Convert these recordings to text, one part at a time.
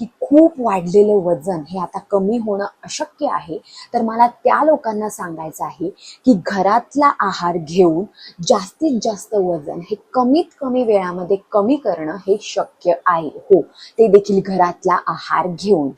की खूप वाढलेलं वजन हे आता कमी होणं अशक्य आहे. तर मला त्या लोकांना सांगायचं आहे की घरातला आहार घेऊन जास्तीत जास्त वजन हे कमीत कमी वेळामध्ये कमी करणं हे शक्य आहे. हो ते देखील घरातला आहार घेऊन.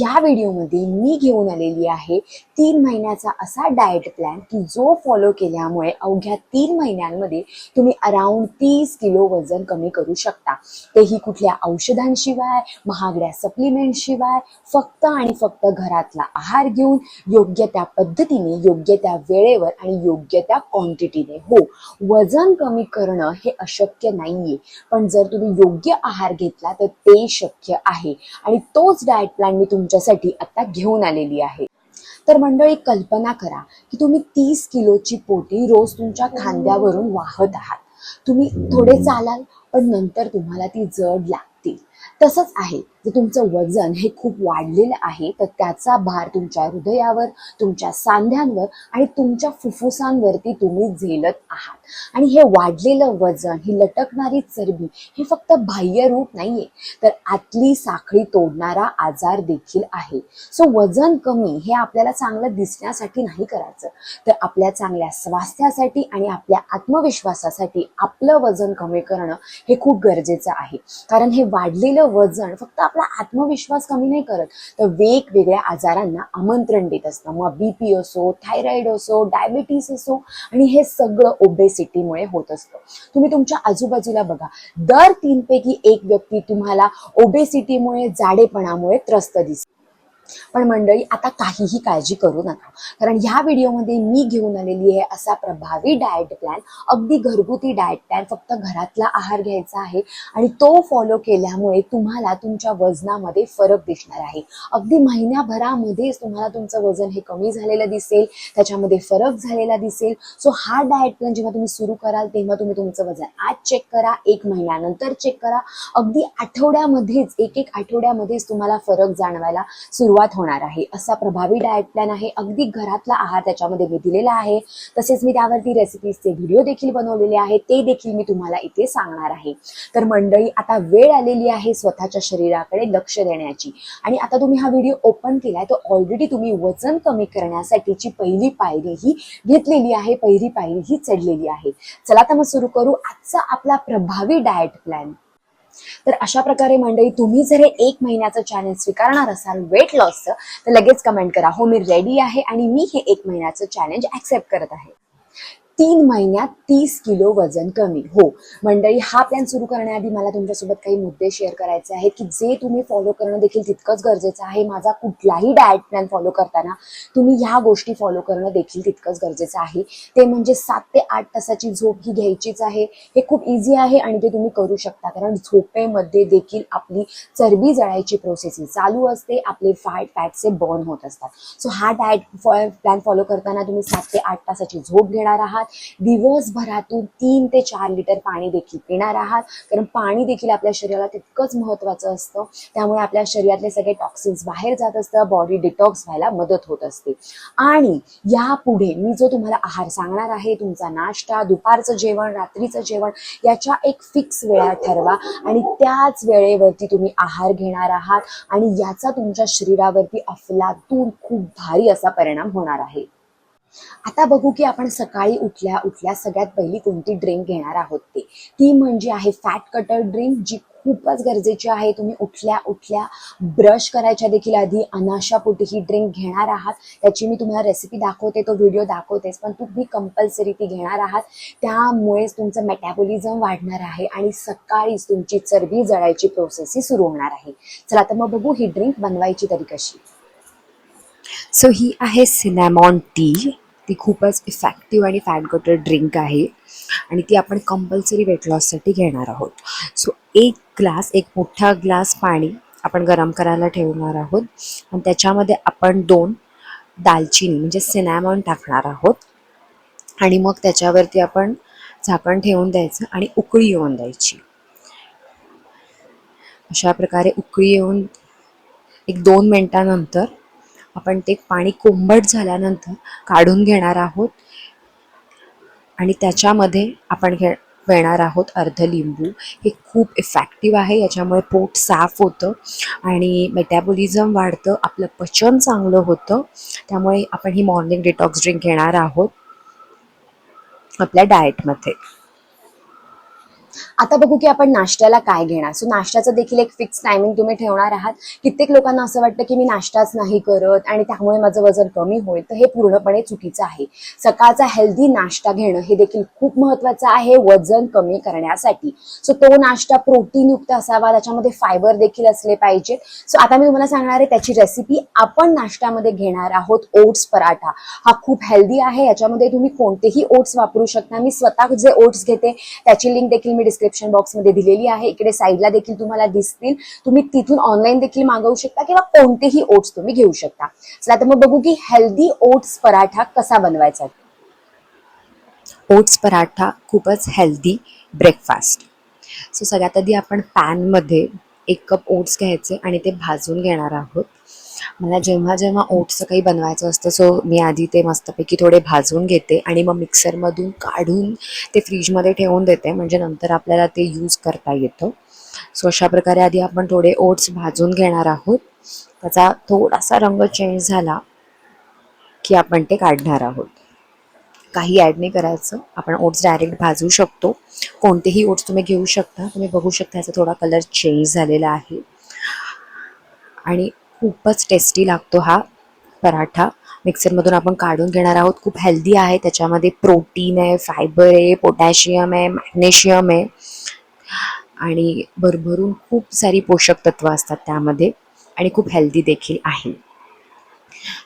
या व्हिडिओमध्ये मी घेऊन आलेली आहे तीन महिन्याचा असा डाएट प्लॅन की जो फॉलो केल्यामुळे अवघ्या तीन महिन्यांमध्ये तुम्ही अराउंड तीस किलो वजन कमी करू शकता. तेही कुठल्या औषधांशिवाय महागड्या सप्लिमेंट शिवाय फक्त आणि फक्त घरातला आहार घेऊन योग्य त्या पद्धतीने योग्य त्या वेळेवर आणि योग्य त्या क्वांटिटीने हो वजन कमी करणं हे अशक्य नाहीये. पण जर तुम्ही योग्य आहार घेतला तर ते शक्य आहे. आणि तोच डाएट प्लॅन मी तुमच्यासाठी आता घेऊन आलेली आहे. तर मंडळी कल्पना करा की तुम्ही तीस किलोची पोटी रोज तुमच्या खांद्यावरून वाहत आहात. तुम्ही थोडे चालाल पण नंतर तुम्हाला ती जड लागतील. तसंच आहे. जर तुमचं वजन हे खूप वाढलेलं आहे तर त्याचा भार तुमच्या हृदयावर तुमच्या सांध्यांवर आणि तुमच्या फुफ्फुसांवरती तुम्ही झेलत आहात. आणि हे वाढलेलं वजन ही लटकणारी चरबी हे फक्त बाह्य रूप नाहीये तर आतली साखळी तोडणारा आजार देखील आहे. सो वजन कमी हे आपल्याला चांगलं दिसण्यासाठी नाही करायचं. तर आपल्या चांगल्या स्वास्थ्यासाठी आणि आपल्या आत्मविश्वासासाठी आपलं वजन कमी करणं हे खूप गरजेचं आहे. कारण हे वाढले वाढलेलं वजन फक्त आपला आत्मविश्वास कमी नाही करत तर वेगवेगळ्या आजारांना आमंत्रण देत असतं. मग बीपी असो थायरॉइड असो डायबिटीस असो आणि हे सगळं ओबेसिटीमुळे होत असतं. तुम्ही तुमच्या आजूबाजूला बघा. दर तीनपैकी एक व्यक्ती तुम्हाला ओबेसिटीमुळे जाडेपणामुळे त्रस्त दिसते. पण मंडळी आता काहीही काळजी करू नका. कारण ह्या व्हिडिओमध्ये मी घेऊन आलेली आहे असा प्रभावी डाएट प्लॅन अगदी घरगुती डाएट प्लॅन फक्त घरातला आहार घ्यायचा आहे आणि तो फॉलो केल्यामुळे तुम्हाला तुमच्या वजनामध्ये फरक दिसणार आहे. अगदी महिन्याभरामध्येच तुम्हाला तुमचं वजन हे कमी झालेलं दिसेल त्याच्यामध्ये फरक झालेला दिसेल. सो हा डाएट प्लॅन जेव्हा तुम्ही सुरू कराल तेव्हा तुम्ही तुमचं वजन आज चेक करा एक महिन्यानंतर चेक करा. अगदी आठवड्यामध्येच एक एक आठवड्यामध्येच तुम्हाला फरक जाणवायला सुरुवात होणार आहे. असा प्रभावी डाएट प्लॅन आहे. अगदी घरातला आहार त्याच्यामध्ये मी दिलेला आहे. तसेच मी त्यावरती रेसिपीजचे व्हिडिओ देखील बनवलेले आहेत. ते देखील मी तुम्हाला इथे सांगणार आहे. तर मंडळी आता वेळ आलेली आहे स्वतःच्या शरीराकडे लक्ष देण्याची. आणि आता तुम्ही हा व्हिडिओ ओपन केलाय तर ऑलरेडी तुम्ही वजन कमी करण्यासाठीची पहिली पायरी ही घेतलेली आहे. पहिली पायरी ही चढलेली आहे. चला तर मग सुरू करू. आजचा आपला प्रभावी डाएट प्लॅन तर अशा प्रकारे मंडळी तुम्ही जर हे एक महिन्याचं चॅलेंज स्वीकारणार असाल वेट लॉसचं तर लगेच कमेंट करा. हो मी रेडी आहे आणि मी हे एक महिन्याचं चॅलेंज ऍक्सेप्ट करत आहे. तीन महिन्यात तीस किलो वजन कमी. हो. मंडळी हा प्लॅन सुरू करण्याआधी मला तुमच्यासोबत काही मुद्दे शेअर करायचे आहेत की जे तुम्ही फॉलो करणं देखील तितकंच गरजेचं आहे. माझा कुठलाही डाएट प्लॅन फॉलो करताना तुम्ही ह्या गोष्टी फॉलो करणं देखील तितकंच गरजेचं आहे. ते म्हणजे सात ते आठ तासाची झोप ही घ्यायचीच आहे. हे खूप इझी आहे आणि ते तुम्ही करू शकता. कारण झोपेमध्ये देखील आपली चरबी जळायची प्रोसेस ही चालू असते. आपले फॅट फॅटचे बर्न होत असतात. सो हा डाएट प्लॅन फॉलो करताना तुम्ही सात ते आठ तासाची झोप घेणार आहात. दिवसभरातून तीन ते चार लिटर पाणी देखील पिणार आहात. कारण पाणी देखील आपल्या शरीराला तितकंच महत्वाचं असतं. त्यामुळे आपल्या शरीरातले सगळे टॉक्सिन्स बाहेर जात असतं बॉडी डिटॉक्स व्हायला मदत होत असते. आणि यापुढे मी जो तुम्हाला आहार सांगणार आहे तुमचा नाश्ता दुपारचं जेवण रात्रीचं जेवण याच्या एक फिक्स वेळा ठरवा. आणि त्याच वेळेवरती तुम्ही आहार घेणार आहात. आणि याचा तुमच्या शरीरावरती अफलातून खूप भारी असा परिणाम होणार आहे. आता बघू की आपण सकाळी उठल्या उठल्या सगळ्यात पहिली कोणती ड्रिंक घेणार आहोत ते. ती म्हणजे आहे फॅट कटर ड्रिंक जी खूपच गरजेची आहे. तुम्ही उठल्या उठल्या ब्रश करायच्या देखील आधी अनाशापोटी ही ड्रिंक घेणार आहात. त्याची मी तुम्हाला रेसिपी दाखवते तो व्हिडिओ दाखवतेच पण तुम्ही कंपल्सरी ती घेणार आहात. त्यामुळेच तुमचं मेटॅबॉलिझम वाढणार आहे आणि सकाळीच तुमची चरबी जळायची प्रोसेस ही सुरू होणार आहे. चला तर मग बघू ही ड्रिंक बनवायची तरी कशी. सो ही आहे सिनॅमॉन टी ती खूपच इफेक्टिव्ह आणि फॅट गटर ड्रिंक आहे. आणि ती आपण कंपल्सरी वेट लॉससाठी घेणार आहोत. सो एक ग्लास एक मोठा ग्लास पाणी आपण गरम करायला ठेवणार आहोत. आणि त्याच्यामध्ये आपण दोन दालचिनी म्हणजे सिनॅमॉन टाकणार आहोत. आणि मग त्याच्यावरती आपण झाकण ठेवून द्यायचं आणि उकळी येऊन द्यायची. अशा प्रकारे उकळी येऊन एक दोन मिनटानंतर आपण ते पाणी कोंबट झाल्यानंतर काढून घेणार आहोत. आणि त्याच्यामध्ये आपण घे घेणार आहोत अर्ध लिंबू. हे खूप इफेक्टिव्ह आहे याच्यामुळे पोट साफ होतं. आणि मेटॅबॉलिझम वाढतं आपलं पचन चांगलं होतं. त्यामुळे आपण ही मॉर्निंग डिटॉक्स ड्रिंक घेणार आहोत. आपल्या डाएटमध्ये आता बघू की आपण नाश्त्याला काय घेणार. सो नाश्त्याचं देखील एक फिक्स टायमिंग तुम्ही ठेवणार आहात. कित्येक लोकांना असं वाटतं की मी नाश्ताच नाही करत आणि त्यामुळे माझं वजन कमी होईल. तर हे पूर्णपणे चुकीचं आहे. सकाळचा हेल्दी नाश्ता घेणं हे देखील खूप महत्वाचं आहे वजन कमी करण्यासाठी. सो तो नाश्ता प्रोटीनयुक्त असावा त्याच्यामध्ये फायबर देखील असले पाहिजे सो आता मी तुम्हाला सांगणार आहे त्याची रेसिपी आपण नाश्त्यामध्ये घेणार आहोत ओट्स पराठा. हा खूप हेल्दी आहे याच्यामध्ये तुम्ही कोणतेही ओट्स वापरू शकता. मी स्वतः जे ओट्स घेते त्याची लिंक देखील मी डिस्क्रिप्शन बॉक्समध्ये दिलेली आहे. इकडे साईडला देखील तुम्हाला दिसतील. तुम्ही तिथून ऑनलाईन देखील मागवू शकता किंवा कोणतेही ओट्स तुम्ही घेऊ शकता. चला तर मग बघू की हेल्दी ओट्स पराठा कसा बनवायचा ओट्स पराठा खूपच हेल्दी ब्रेकफास्ट सो सगळ्यात आधी आपण पॅनमध्ये एक कप ओट्स घ्यायचे आणि ते भाजून घेणार आहोत. मला जेव्हा जेव्हा ओट्सचं काही बनवायचं असतं सो मी आधी ते मस्तपैकी थोडे भाजून घेते आणि मग मिक्सरमधून काढून ते फ्रीजमध्ये ठेवून देते. म्हणजे नंतर आपल्याला ते यूज करता येतं. सो अशा प्रकारे आधी आपण थोडे ओट्स भाजून घेणार आहोत. त्याचा थोडासा रंग चेंज झाला की आपण ते काढणार आहोत. काही ॲड नाही करायचं. आपण ओट्स डायरेक्ट भाजू शकतो. कोणतेही ओट्स तुम्ही घेऊ शकता. तुम्ही बघू शकता याचा थोडा कलर चेंज झालेला आहे. आणि खूपच टेस्टी लागतो हा पराठा. मिक्सरमधून आपण काढून घेणार आहोत. खूप हेल्दी आहे. त्याच्यामध्ये प्रोटीन आहे फायबर आहे पोटॅशियम आहे मॅग्नेशियम आहे. आणि भरभरून खूप सारी पोषक तत्व असतात त्यामध्ये. आणि खूप हेल्दी देखील आहे.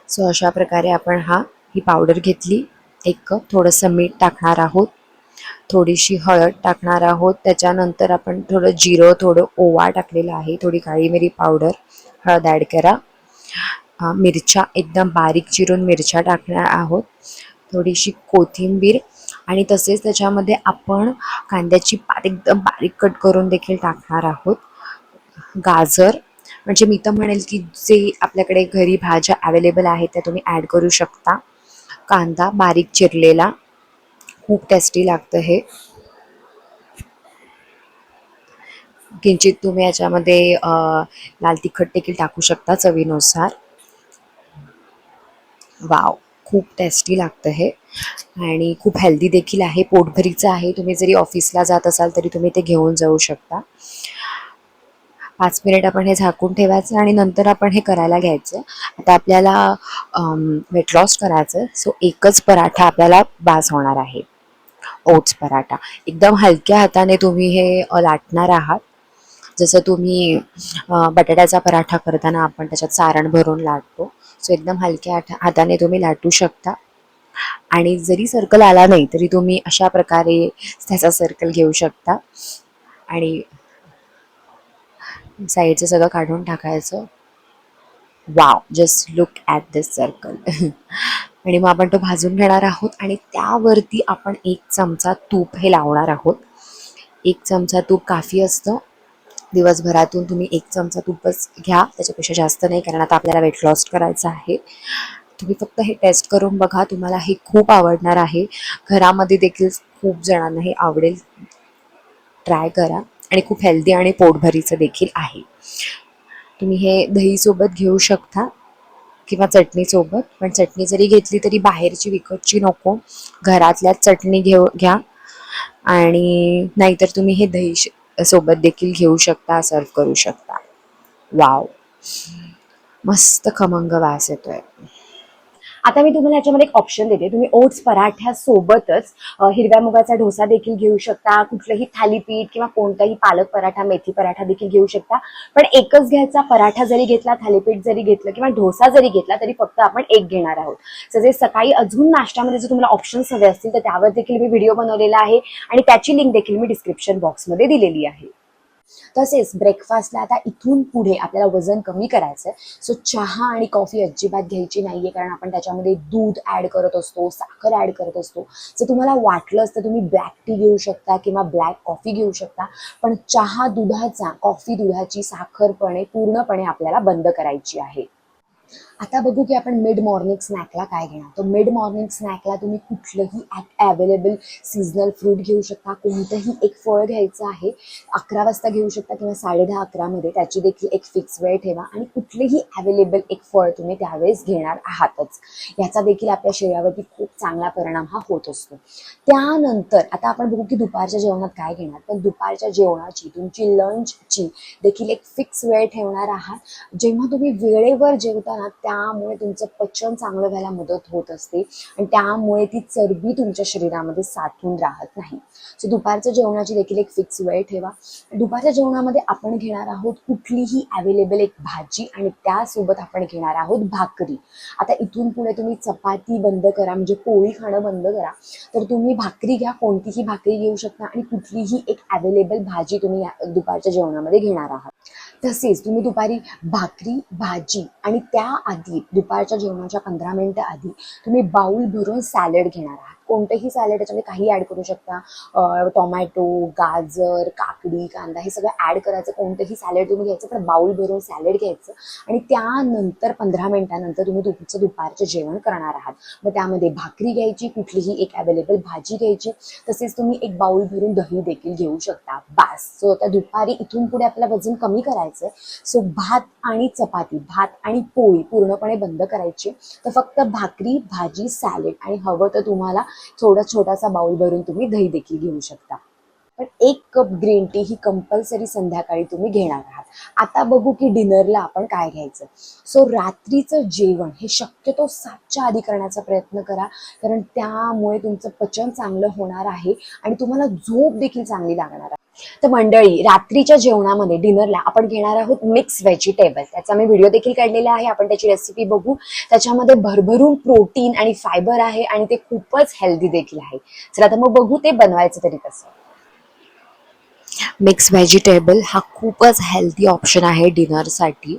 सो अशा प्रकारे आपण हा ही पावडर घेतली. एक कप थोडंसं मीठ टाकणार आहोत. थोडीशी हळद टाकणार आहोत. त्याच्यानंतर आपण थोडं जिरं थोडं ओवा टाकलेलं आहे. थोडी काळी मिरी पावडर हळद ॲड करा मिरच्या एकदम बारीक चिरून मिरच्या टाकणार आहोत. थोडीशी कोथिंबीर आणि तसेच त्याच्यामध्ये आपण कांद्याची पात एकदम बारीक कट करून देखील टाकणार आहोत. गाजर म्हणजे मी तर म्हणेल की जे आपल्याकडे घरी भाज्या अवेलेबल आहेत त्या तुम्ही ॲड करू शकता. कांदा बारीक चिरलेला खूप टेस्टी लागतं हे. किंचित तुम्ही याच्यामध्ये लाल तिखट देखील टाकू शकता चवीनुसार. वाव खूप टेस्टी लागतं हे. आणि खूप हेल्दी देखील आहे. पोटभरीचं आहे. तुम्ही जरी ऑफिसला जात असाल तरी तुम्ही ते घेऊन जाऊ शकता. पाच मिनिट आपण हे झाकून ठेवायचं आणि नंतर आपण हे करायला घ्यायचं. आता आपल्याला वेट लॉस करायचं. सो एकच पराठा आपल्याला बास होणार आहे. ओट्स पराठा. एकदम हलक्या हाताने तुम्ही हे लाटणार आहात. जसं तुम्ही बटाट्याचा पराठा करताना आपण त्याच्यात सारण भरून लाटतो. सो एकदम हलक्या हाताने तुम्ही लाटू शकता. आणि जरी सर्कल आला नाही तरी तुम्ही अशा प्रकारे त्याचा सर्कल घेऊ शकता. आणि साईडचं सगळं काढून टाकायचं. Wow just look at this circle आणि मग आपण तो भाजून घेणार आहोत आणि त्यावरती आपण एक चमचा तूप हे लावणार आहोत. एक चमचा तूप काफी असतं. दिवसभरातून तुम्ही एक चमचा तूपच घ्या. त्याच्यापेक्षा जास्त नाही कारण आता आपल्याला वेट लॉस करायचं आहे. तुम्ही फक्त हे टेस्ट करून बघा. तुम्हाला हे खूप आवडणार आहे. घरामध्ये देखील खूप जणांना हे आवडेल. ट्राय करा. आणि खूप हेल्दी आणि पोटभरीचं देखील आहे. तुम्ही हे दहीसोबत घेऊ शकता किंवा चटणीसोबत. पण चटणी जरी घेतली तरी बाहेरची विकतची नको. घरातल्याच चटणी घेऊ घ्या. आणि नाहीतर तुम्ही हे दही श- सोबत देखील घेऊ शकता सर्व करू शकता. वाव मस्त खमंग वास येतोय. आता मी तुम्हाला याच्यामध्ये एक ऑप्शन देते. तुम्ही ओट्स पराठ्यासोबतच हिरव्या मुगाचा डोसा देखील घेऊ शकता. कुठलंही थालीपीठ किंवा कोणताही पालक पराठा मेथी पराठा देखील घेऊ शकता. पण एकच घ्यायचा पराठा जरी घेतला थालीपीठ जरी घेतलं किंवा डोसा जरी घेतला तरी फक्त आपण एक घेणार आहोत. So जे सकाळी अजून नाश्त्यामध्ये जर तुम्हाला ऑप्शन्स हवे असतील तर त्यावर देखील मी व्हिडिओ बनवलेला आहे आणि त्याची लिंक देखील मी डिस्क्रिप्शन बॉक्समध्ये दिलेली आहे. तसेच ब्रेकफास्टला आता इथून पुढे आपल्याला वजन कमी करायचं आहे सो चहा आणि कॉफी अजिबात घ्यायची नाहीये कारण आपण त्याच्यामध्ये दूध ॲड करत असतो साखर ॲड करत असतो. जर तुम्हाला वाटलंच तर तुम्ही ब्लॅक टी घेऊ शकता किंवा ब्लॅक कॉफी घेऊ शकता पण चहा दुधाचा कॉफी दुधाची साखरपणे पूर्णपणे आपल्याला बंद करायची आहे. आता बघू की आपण मिड मॉर्निंग स्नॅकला काय घेणार. तर मिड मॉर्निंग स्नॅकला तुम्ही कुठलंही अवेलेबल सीझनल फ्रूट घेऊ शकता. कोणतंही एक फळ घ्यायचं आहे अकरा वाजता घेऊ शकता किंवा साडेदहा अकरामध्ये त्याची देखील एक फिक्स वेळ ठेवा आणि कुठलेही अवेलेबल एक फळ तुम्ही त्यावेळेस घेणार आहातच. याचा देखील आपल्या शरीरावरती खूप चांगला परिणाम हा होत असतो. त्यानंतर आता आपण बघू की दुपारच्या जेवणात काय घेणार. पण दुपारच्या जेवणाची तुमची लंचची देखील एक फिक्स वेळ ठेवणार आहात. जेव्हा तुम्ही वेळेवर जेवताना त्यामुळे तुमचं पचन चांगलं व्हायला मदत होत असते आणि त्यामुळे ती चरबी तुमच्या शरीरामध्ये साठून राहत नाही. सो दुपारच्या जेवणाची देखील एक फिक्स वेळ ठेवा. दुपारच्या जेवणामध्ये आपण घेणार आहोत कुठलीही अवेलेबल एक भाजी आणि त्यासोबत आपण घेणार आहोत भाकरी. आता इथून पुढे तुम्ही चपाती बंद करा म्हणजे पोळी खाणं बंद करा. तर तुम्ही भाकरी घ्या कोणतीही भाकरी घेऊ शकता आणि कुठलीही एक अवेलेबल भाजी तुम्ही दुपारच्या जेवणामध्ये घेणार आहात. तसेच तुम्ही दुपारी भाकरी भाजी आणि त्याआधी दुपारच्या जेवणाच्या पंधरा मिनिटं आधी तुम्ही बाऊल भरून सॅलड घेणार आहात. कोणतंही सॅलड त्याच्यामध्ये काही ॲड करू शकता. टोमॅटो गाजर काकडी कांदा हे सगळं ॲड करायचं. कोणतंही सॅलड तुम्ही घ्यायचं पण बाऊल भरून सॅलड घ्यायचं. आणि त्यानंतर पंधरा मिनिटानंतर तुम्ही तुमचं दुपारचं जेवण करणार आहात. मग त्यामध्ये भाकरी घ्यायची कुठलीही एक अवेलेबल भाजी घ्यायची. तसेच तुम्ही एक बाऊल भरून दही देखील घेऊ शकता. बास! सो आता दुपारी इथून पुढे आपलं वजन कमी करायचं सो भात आणि चपाती भात आणि पोळी पूर्णपणे बंद करायची. तर फक्त भाकरी भाजी सॅलेड आणि हवं तर तुम्हाला थोडा छोटासा बाउल भरून तुम्ही दही देखील घेऊ शकता. पण एक कप ग्रीन टी ही कंपल्सरी संध्याकाळी तुम्ही घेणार आहात. आता बघू की डिनरला आपण काय घ्यायचं. सो रात्रीचं जेवण हे शक्यतो सातच्या आधी करण्याचा प्रयत्न करा कारण त्यामुळे तुमचं पचन चांगलं होणार आहे आणि तुम्हाला झोप देखील चांगली लागणार आहे. तर मंडळी रात्रीच्या जेवणामध्ये डिनरला आपण घेणार आहोत मिक्स व्हेजिटेबल त्याचा मी व्हिडिओ देखील काढलेला आहे आपण त्याची रेसिपी बघू. त्याच्यामध्ये भरभरून प्रोटीन आणि फायबर आहे आणि ते खूपच हेल्दी देखील आहे. चला तर मग बघू ते बनवायचं तरी कसं. मिक्स व्हेजिटेबल हा खूपच हेल्दी ऑप्शन आहे डिनरसाठी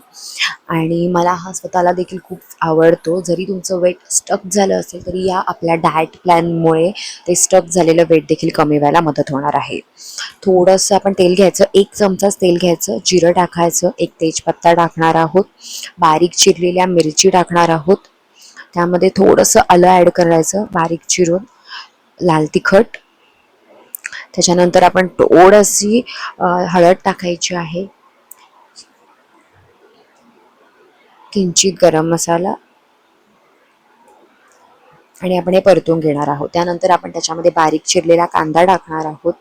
आणि मला हा स्वतःला देखील खूप आवडतो. जरी तुमचं वेट स्टक झालं असेल तरी या आपल्या डाएट प्लॅनमुळे ते स्टक झालेलं वेट देखील कमी व्हायला मदत होणार आहे. थोडंसं आपण तेल घ्यायचं एक चमचाच तेल घ्यायचं जिरं टाकायचं एक तेजपत्ता टाकणार आहोत बारीक चिरलेल्या मिरची टाकणार आहोत. त्यामध्ये थोडंसं आलं ॲड करायचं बारीक चिरून लाल तिखट त्याच्यानंतर आपण थोडीशी हळद टाकायची आहे. किंचित गरम मसाला. आणि आपण हे परतून घेणार आहोत. त्यानंतर आपण त्याच्यामध्ये बारीक चिरलेला कांदा टाकणार आहोत.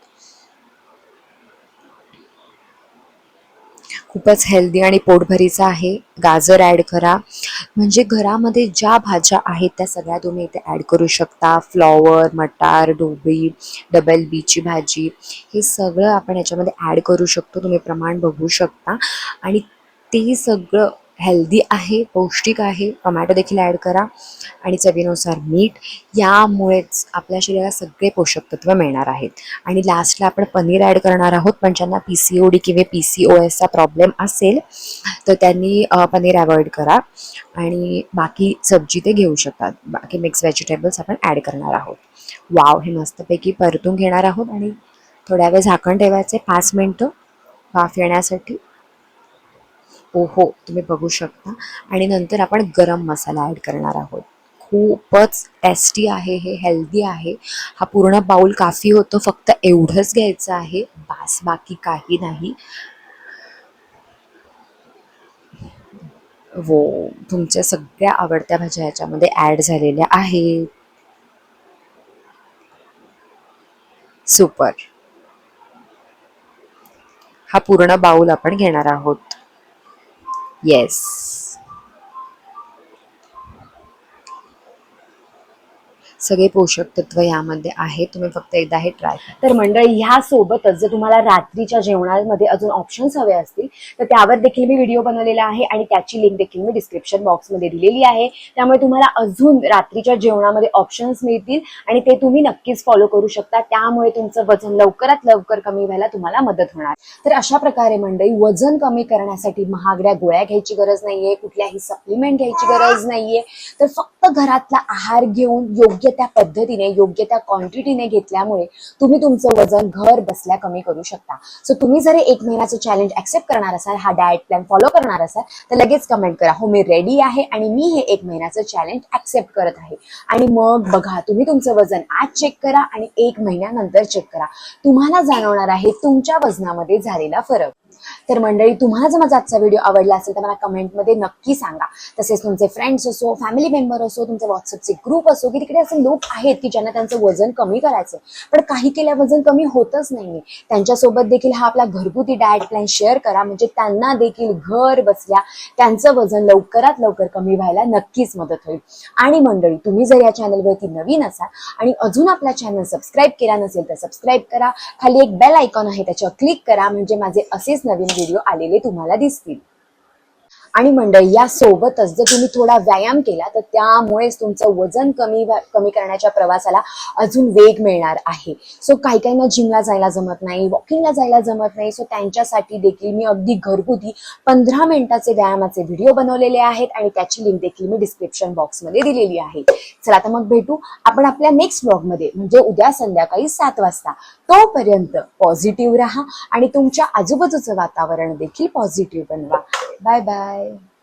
खूपच हेल्दी आणि पोटभरीचा आहे. गाजर ॲड करा. म्हणजे घरामध्ये ज्या भाज्या आहेत त्या सगळ्या तुम्ही इथे ॲड करू शकता. फ्लॉवर मटार डोबी डबल बीची भाजी हे सगळं आपण याच्यामध्ये ॲड करू शकतो. तुम्ही प्रमाण बघू शकता. आणि ते सगळं हेल्दी आहे पौष्टिक आहे टोमॅटो देखील ॲड करा आणि चवीनुसार मीठ. यामुळेच आपल्या शरीराला सगळे पोषक तत्व मिळणार आहेत. आणि लास्टला आपण पनीर ॲड करणार आहोत पण ज्यांना पी सी ओ डी किंवा पी सी ओ एसचा प्रॉब्लेम असेल तर त्यांनी पनीर अवॉइड करा. आणि बाकी सब्जी ते घेऊ शकतात. बाकी मिक्स व्हेजिटेबल्स आपण ॲड करणार आहोत. वाव हे मस्तपैकी परतून घेणार आहोत आणि थोड्या वेळ झाकण ठेवायचे पाच मिनटं. वाफ येण्यासाठी. ओहो तुम्ही बघू शकता. आणि नंतर आपण गरम मसाला ॲड करणार आहोत. खूपच टेस्टी आहे हे हेल्दी आहे. हा पूर्ण बाउल काफी होतो फक्त एवढंच घ्यायचं आहे. बास बाकी काही नाही. वो तुमच्या सगळ्या आवडत्या भाज्या ह्याच्यामध्ये ॲड झालेल्या आहेत. सुपर हा पूर्ण बाउल आपण घेणार आहोत. Yes. सगळे पोषक तत्व यामध्ये आहेत. तुम्ही फक्त एकदा हे ट्राय तर मंडळी ह्या सोबतच जर तुम्हाला रात्रीच्या जेवणामध्ये अजून ऑप्शन्स हवे असतील तर त्यावर देखील मी व्हिडिओ बनवलेला आहे आणि त्याची लिंक देखील मी डिस्क्रिप्शन बॉक्समध्ये दिलेली आहे. त्यामुळे तुम्हाला अजून रात्रीच्या जेवणामध्ये ऑप्शन्स मिळतील आणि ते तुम्ही नक्कीच फॉलो करू शकता. त्यामुळे तुमचं वजन लवकरात लवकर कमी व्हायला तुम्हाला मदत होणार. तर अशा प्रकारे मंडळी वजन कमी करण्यासाठी महागड्या गोळ्या घ्यायची गरज नाहीये कुठल्याही सप्लिमेंट घ्यायची गरज नाहीये. तर फक्त घरातला आहार घेऊन योग्य त्या पद्धतीने योग्य त्या क्वांटिटीने घेतल्यामुळे तुम्ही तुमचं वजन घर बसल्या कमी करू शकता. सो तुम्ही जर एक महिन्याचं चॅलेंज ऍक्सेप्ट करणार असाल हा डाएट प्लॅन फॉलो करणार असाल तर लगेच कमेंट करा हो मी रेडी आहे आणि मी हे एक महिन्याचं चॅलेंज ऍक्सेप्ट करत आहे. आणि मग बघा तुम्ही तुमचं वजन आज चेक करा आणि एक महिन्यानंतर चेक करा. तुम्हाला जाणवणार आहे तुमच्या वजनामध्ये झालेला फरक. तर मंडळी तुम्हाला जर माझा आजचा व्हिडिओ आवडला असेल तर मला कमेंटमध्ये नक्की सांगा. तसेच तुमचे फ्रेंड्स असो फॅमिली मेंबर असो तुमचे व्हॉट्सअपचे ग्रुप असो की तिकडे असे लोक आहेत की ज्यांना त्यांचं वजन कमी करायचं पण काही केल्या वजन कमी होतच नाहीये. त्यांच्यासोबत देखील हा आपला घरगुती डाएट प्लॅन शेअर करा. म्हणजे त्यांना देखील घर बसल्या त्यांचं वजन लवकरात लवकर कमी व्हायला नक्कीच मदत होईल. आणि मंडळी तुम्ही जर या चॅनलवरती नवीन असाल आणि अजून आपला चॅनल सबस्क्राईब केला नसेल तर सबस्क्राईब करा. खाली एक बेल आयकॉन आहे त्याच्यावर क्लिक करा. म्हणजे माझे असेच नवीन नवीन व्हिडिओ आलेले तुम्हाला दिसतील. आणि मंडळी या सोबतच जर तुम्ही थोडा व्यायाम केला तर त्यामुळेच तुमचं वजन कमी कमी करण्याच्या प्रवासाला अजून वेग मिळणार आहे. सो काही काहींना जिमला जायला जमत नाही वॉकिंगला जायला जमत नाही. सो त्यांच्यासाठी देखील मी अगदी घरगुती पंधरा मिनिटाचे व्यायामाचे व्हिडिओ बनवलेले आहेत आणि त्याची लिंक देखील मी डिस्क्रिप्शन बॉक्समध्ये दिलेली आहे. चला आता मग भेटू आपण आपल्या नेक्स्ट ब्लॉगमध्ये म्हणजे उद्या संध्याकाळी सात वाजता. तोपर्यंत पॉझिटिव्ह राहा आणि तुमच्या आजूबाजूचं वातावरण देखील पॉझिटिव्ह बनवा. Bye bye home.